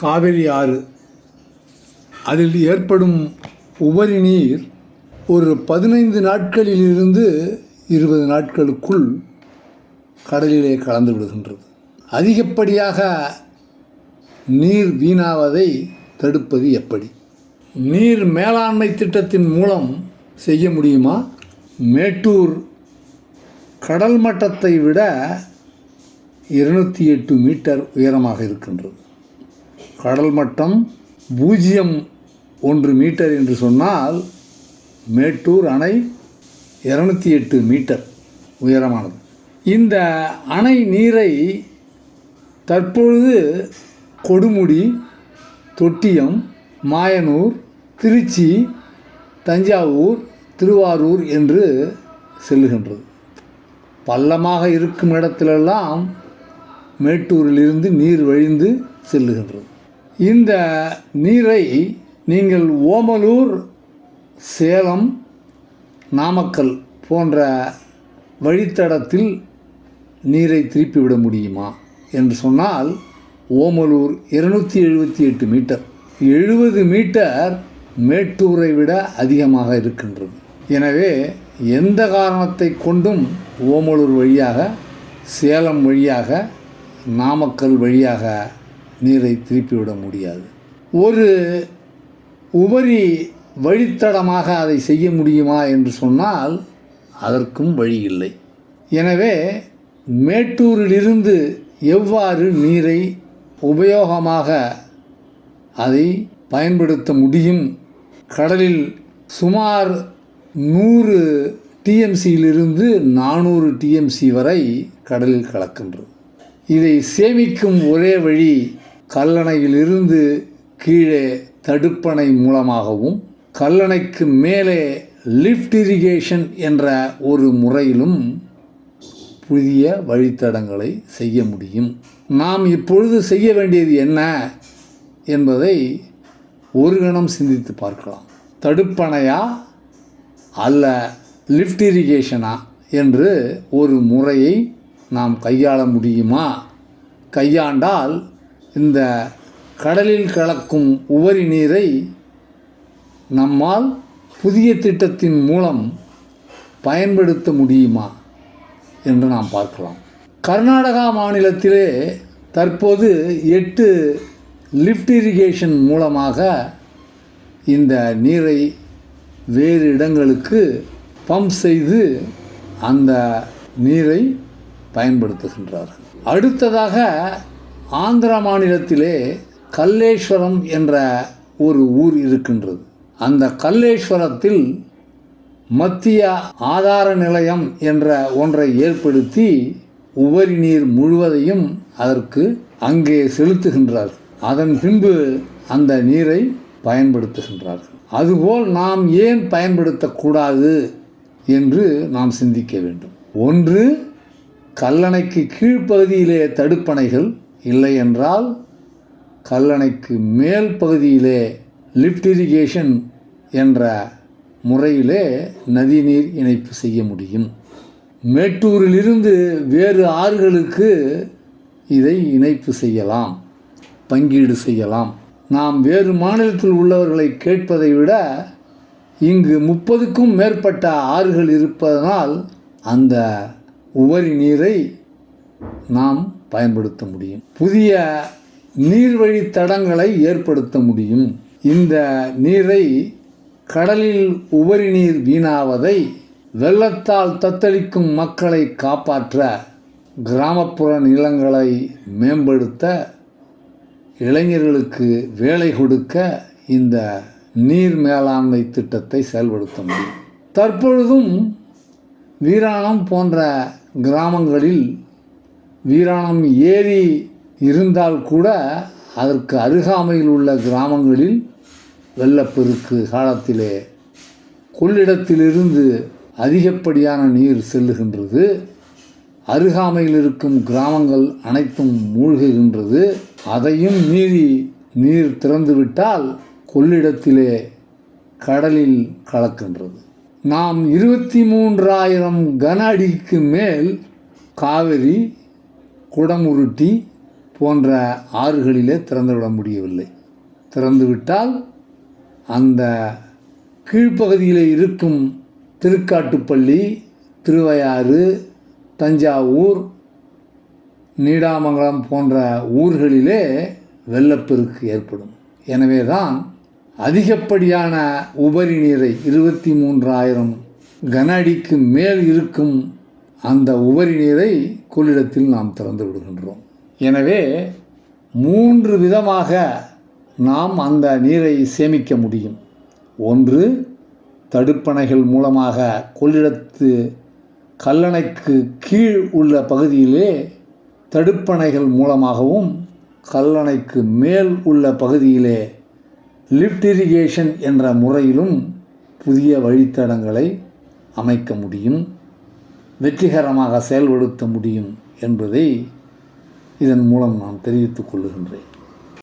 காவிரி ஆறு. அதில் ஏற்படும் உபரி நீர் ஒரு பதினைந்து நாட்களிலிருந்து இருபது நாட்களுக்குள் கடலிலே கலந்து விடுகின்றது. அதிகப்படியாக நீர் வீணாவதை தடுப்பது எப்படி? நீர் மேலாண்மை திட்டத்தின் மூலம் செய்ய முடியுமா? மேட்டூர் கடல் மட்டத்தை விட இருநூற்றி எட்டு மீட்டர் உயரமாக இருக்கின்றது. கடல் மட்டம் பூஜ்ஜியம் ஒன்று மீட்டர் என்று சொன்னால் மேட்டூர் அணை இரநூத்தி எட்டு மீட்டர் உயரமானது. இந்த அணை நீரை தற்பொழுது கொடுமுடி தொட்டியம் மாயனூர் திருச்சி தஞ்சாவூர் திருவாரூர் என்று செல்லுகின்றது. பள்ளமாக இருக்கும் இடத்திலெல்லாம் மேட்டூரிலிருந்து நீர் வழிந்து செல்லுகின்றது. இந்த நீரை நீங்கள் ஓமலூர் சேலம் நாமக்கல் போன்ற வழித்தடத்தில் நீரை திருப்பிவிட முடியுமா என்று சொன்னால் ஓமலூர் இருநூற்றி எழுபத்தி எட்டு மீட்டர். எழுபது மீட்டர் மேட்டூரை விட அதிகமாக இருக்கின்றது. எனவே எந்த காரணத்தை கொண்டும் ஓமலூர் வழியாக சேலம் வழியாக நாமக்கல் வழியாக நீரை திருப்பிவிட முடியாது. ஒரு உபரி வழித்தடமாக அதை செய்ய முடியுமா என்று சொன்னால் அதற்கும் வழி இல்லை. எனவே மேட்டூரிலிருந்து எவ்வாறு நீரை உபயோகமாக அதை பயன்படுத்த முடியும்? கடலில் சுமார் நூறு டிஎம்சியிலிருந்து நானூறு டிஎம்சி வரை கடலில் கலக்கின்றது இதை சேமிக்கும் ஒரே வழி கல்லணையிலிருந்து கீழே தடுப்பணை மூலமாகவும் கல்லணைக்கு மேலே லிஃப்ட் இரிகேஷன் என்ற ஒரு முறையிலும் புதிய வழித்தடங்களை செய்ய முடியும். நாம் இப்பொழுது செய்ய வேண்டியது என்ன என்பதை ஒரு கணம் சிந்தித்து பார்க்கலாம். தடுப்பணையா அல்ல லிஃப்ட் இரிகேஷனா என்று ஒரு முறையை நாம் கையாள முடியுமா? கையாண்டால் இந்த கடலில் கலக்கும் உபரி நீரை நம்மால் புதிய திட்டத்தின் மூலம் பயன்படுத்த முடியுமா என்று நாம் பார்க்கலாம். கர்நாடகா மாநிலத்திலே தற்போது எட்டு லிஃப்ட் இரிகேஷன் மூலமாக இந்த நீரை வேறு இடங்களுக்கு பம்ப் செய்து அந்த நீரை பயன்படுத்துகின்றார்கள். அடுத்ததாக ஆந்திர மாநிலத்திலே கல்லேஸ்வரம் என்ற ஒரு ஊர் இருக்கின்றது. அந்த கல்லேஸ்வரத்தில் மத்திய ஆதார நிலையம் என்ற ஒன்றை ஏற்படுத்தி உபரி நீர் முழுவதையும் அதற்கு அங்கே செலுத்துகின்றார். அதன் பின்பு அந்த நீரை பயன்படுத்துகின்றார்கள். அதுபோல் நாம் ஏன் பயன்படுத்தக்கூடாது என்று நாம் சிந்திக்க வேண்டும். ஒன்று கல்லணைக்கு கீழ்ப்பகுதியிலே தடுப்பணைகள் இல்லை என்றால் கல்லணைக்கு மேல் பகுதியிலே லிஃப்ட் இரிகேஷன் என்ற முறையிலே நதிநீர் இணைப்பு செய்ய முடியும். மேட்டூரிலிருந்து வேறு ஆறுகளுக்கு இதை இணைப்பு செய்யலாம் பங்கீடு செய்யலாம். நாம் வேறு மாநிலத்தில் உள்ளவர்களை கேட்பதை விட இங்கு முப்பதுக்கும் மேற்பட்ட ஆறுகள் இருப்பதனால் அந்த உவரி நீரை நாம் பயன்படுத்த முடியும். புதிய நீர்வழி தடங்களை ஏற்படுத்த முடியும். இந்த நீரை கடலில் உபரி நீர் வீணாவதை வெள்ளத்தால் தத்தளிக்கும் மக்களை காப்பாற்ற கிராமப்புற நிலங்களை மேம்படுத்த இளைஞர்களுக்கு வேலை கொடுக்க இந்த நீர் மேலாண்மை திட்டத்தை செயல்படுத்த முடியும். தற்பொழுதும் வீராணம் போன்ற கிராமங்களில் வீராணம் ஏரி இருந்தால் கூட அதற்கு அருகாமையில் உள்ள கிராமங்களில் வெள்ளப்பெருக்கு காலத்திலே கொள்ளிடத்திலிருந்து அதிகப்படியான நீர் செல்லுகின்றது. அருகாமையில் இருக்கும் கிராமங்கள் அனைத்தும் மூழ்குகின்றது. அதையும் மீறி நீர் திறந்துவிட்டால் கொள்ளிடத்திலே கடலில் கலக்கின்றது. நாம் இருபத்தி மூன்றாயிரம் கன அடிக்கு மேல் காவிரி குடமுருட்டி போன்ற ஆறுகளிலே திறந்துவிட முடியவில்லை. திறந்துவிட்டால் அந்த கீழ்ப்பகுதியில் இருக்கும் திருக்காட்டுப்பள்ளி திருவையாறு தஞ்சாவூர் நீடாமங்கலம் போன்ற ஊர்களிலே வெள்ளப்பெருக்கு ஏற்படும். எனவே தான் அதிகப்படியான உபரி நீரை இருபத்தி மூன்றாயிரம் கன அடிக்கு மேல் இருக்கும் அந்த உபரி நீரை கொள்ளிடத்தில் நாம் திறந்து விடுகின்றோம். எனவே மூன்று விதமாக நாம் அந்த நீரை சேமிக்க முடியும். ஒன்று தடுப்பணைகள் மூலமாக கொள்ளிடத்து கல்லணைக்கு கீழ் உள்ள பகுதியிலே தடுப்பணைகள் மூலமாகவும் கல்லணைக்கு மேல் உள்ள பகுதியிலே லிஃப்ட் இரிகேஷன் என்ற முறையிலும் புதிய வழித்தடங்களை அமைக்க முடியும். வெற்றிகரமாக செயல்படுத்த முடியும் என்பதை இதன் மூலம் நான் தெரிவித்துக் கொள்ளுகின்றேன்.